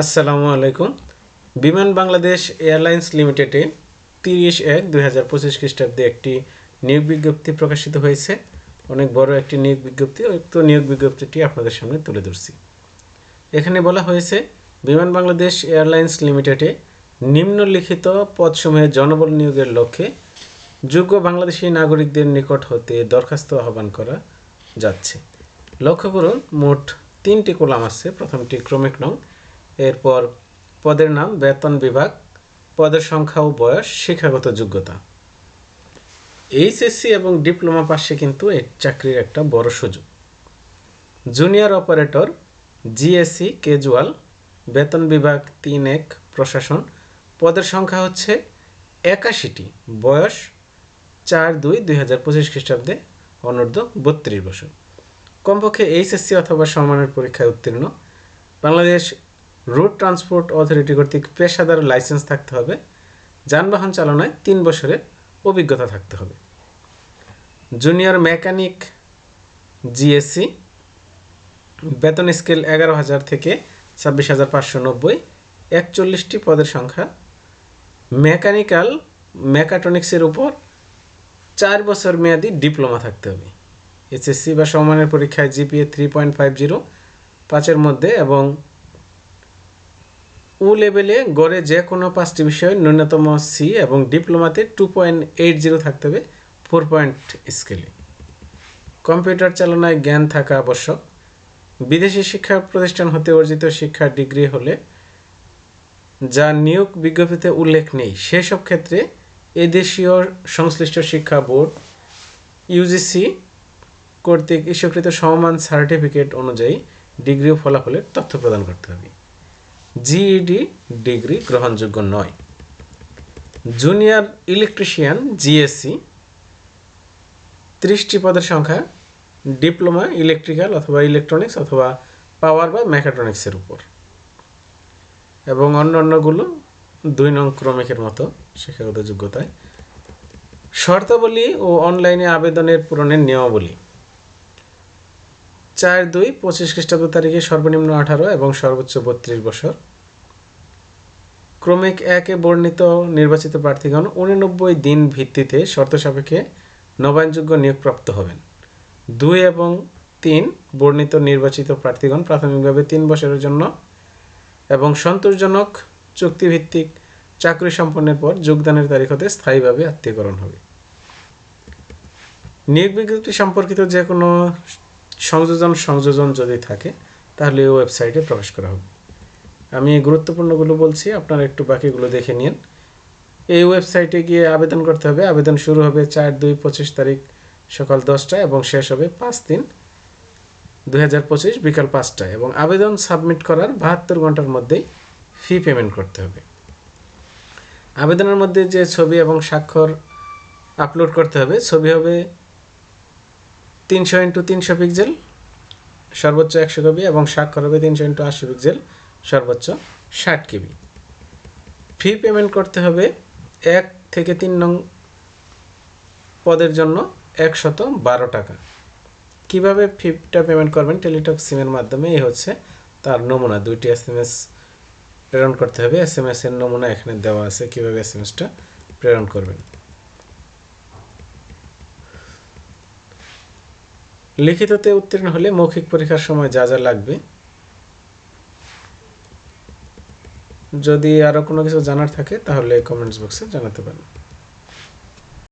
আসসালামু আলাইকুম। বিমান বাংলাদেশ এয়ারলাইন্স লিমিটেডে তিরিশ এক দুই হাজার পঁচিশ খ্রিস্টাব্দে একটি নিয়োগ বিজ্ঞপ্তি প্রকাশিত হয়েছে। অনেক বড় একটি নিয়োগ বিজ্ঞপ্তি। উক্ত নিয়োগ বিজ্ঞপ্তিটি আপনাদের সামনে তুলে ধরছি। এখানে বলা হয়েছে, বিমান বাংলাদেশ এয়ারলাইন্স লিমিটেডে নিম্নলিখিত পদসমূহে জনবল নিয়োগের লক্ষ্যে যোগ্য বাংলাদেশি নাগরিকদের নিকট হতে দরখাস্ত আহ্বান করা যাচ্ছে। লক্ষ্য করুন, মোট তিনটি কলাম আছে। প্রথমটি ক্রমিক নং এরপর পদের নাম বেতন বিভাগ, পদের সংখ্যা ও বয়স, শিক্ষাগত যোগ্যতা। এইচএসসি এবং ডিপ্লোমা পাশে কিন্তু এই চাকরির একটা বড় সুযোগ। জুনিয়র অপারেটর, জিএসসি, কেজুয়াল, বেতন বিভাগ তিন এক, প্রশাসন, পদের সংখ্যা হচ্ছে একাশিটি, বয়স চার দুই দুই হাজার পঁচিশ খ্রিস্টাব্দে, অনূর্ধ্ব বত্রিশ বছর। কমপক্ষে এইচএসসি অথবা সম্মানের পরীক্ষায় উত্তীর্ণ। বাংলাদেশ রোড ট্রান্সপোর্ট অথরিটি কর্তৃক পেশাদার লাইসেন্স থাকতে হবে। যানবাহন চালনায় তিন বছরের অভিজ্ঞতা থাকতে হবে। জুনিয়র মেকানিক জিএসসি বেতন স্কেল এগারো হাজার থেকে ছাব্বিশ হাজার পাঁচশো নব্বই, একচল্লিশটি পদের সংখ্যা। মেকানিক্যাল মেকাট্রনিক্সের উপর চার বছর মেয়াদি ডিপ্লোমা থাকতে হবে। এসএসসি বা সমানের পরীক্ষায় GPA three point five zero পাঁচের মধ্যে এবং ও লেভেলে গড়ে যে কোনো পাঁচটি বিষয়ে ন্যূনতম সি এবং ডিপ্লোমাতে টু পয়েন্ট এইট জিরো থাকতে হবে, ফোর পয়েন্ট স্কেলে। কম্পিউটার চালনায় জ্ঞান থাকা আবশ্যক। বিদেশি শিক্ষা প্রতিষ্ঠান হতে অর্জিত শিক্ষার ডিগ্রি হলে, যা নিয়োগ বিজ্ঞপ্তিতে উল্লেখ নেই, সেসব ক্ষেত্রে এদেশীয় সংশ্লিষ্ট শিক্ষা বোর্ড ইউজিসি কর্তৃক ইস্যুকৃত সমমান সার্টিফিকেট অনুযায়ী ডিগ্রি ও ফলাফলের তথ্য প্রদান করতে হবে। জিইডি ডিগ্রি গ্রহণযোগ্য নয়। জুনিয়র ইলেকট্রিশিয়ান জিএসসি ত্রিশটি পদের সংখ্যা ডিপ্লোমা ইলেকট্রিক্যাল অথবা ইলেকট্রনিক্স অথবা পাওয়ার বা মেকাট্রনিক্সের উপর। এবং অন্য অন্যগুলো দুই নং ক্রমিকের মতো শিক্ষাগত যোগ্যতায়। শর্তাবলী ও অনলাইনে আবেদনের পূরণের নিয়মাবলী। চার দুই পঁচিশ খ্রিস্টাব্দ তারিখে সর্বনিম্ন আঠারো এবং সর্বোচ্চ বত্রিশ বছর। ক্রমিক একে বর্ণিত নির্বাচিত প্রার্থীগণ উননব্বই দিন ভিত্তিতে শর্ত সাপেক্ষে নবায়নযোগ্য নিয়োগপ্রাপ্ত হবেন। দুই এবং তিন বর্ণিত নির্বাচিত প্রার্থীগণ প্রাথমিকভাবে তিন বছরের জন্য এবং সন্তোষজনক চুক্তিভিত্তিক চাকরি সম্পন্নের পর যোগদানের তারিখ হতে স্থায়ীভাবে আত্মীয়করণ হবে। নিয়োগ বিজ্ঞপ্তি সম্পর্কিত যে কোনো সংযোজন সংযোজন যদি থাকে, তাহলে এই ওয়েবসাইটে প্রকাশ করা হবে। আমি গুরুত্বপূর্ণগুলো বলছি, আপনারা একটু বাকিগুলো দেখে নিন। এই ওয়েবসাইটে গিয়ে আবেদন করতে হবে। আবেদন শুরু হবে চার দুই পঁচিশ তারিখ সকাল দশটা এবং শেষ হবে পাঁচ তিন দুই বিকাল পাঁচটায় এবং আবেদন সাবমিট করার বাহাত্তর ঘণ্টার মধ্যেই ফি পেমেন্ট করতে হবে। আবেদনের মধ্যে যে ছবি এবং স্বাক্ষর আপলোড করতে হবে, ছবি হবে তিনশো ইন্টু তিনশো পিক্সেল, সর্বোচ্চ একশো কবি এবং স্বাক্ষর হবে তিনশো ইন্টু আশি পিক্সেল, সর্বোচ্চ ষাট কেবি। ফি পেমেন্ট করতে হবে এক থেকে তিন নং পদের জন্য একশত বারো টাকা। কীভাবে ফিটা পেমেন্ট করবেন? টেলিটক সিমের মাধ্যমে এই হচ্ছে তার নমুনা। দুইটি এস এম এস প্রেরণ করতে হবে। এস এম এস এর নমুনা এখানে দেওয়া আছে। কীভাবে এস এম এসটা প্রেরণ করবেন? লিখিততে উত্তীর্ণ হলে মৌখিক পরীক্ষার সময় যা যা লাগবে। যদি আরও কোনো কিছু জানার থাকে, তাহলে কমেন্টস বক্সে জানাতে পারেন।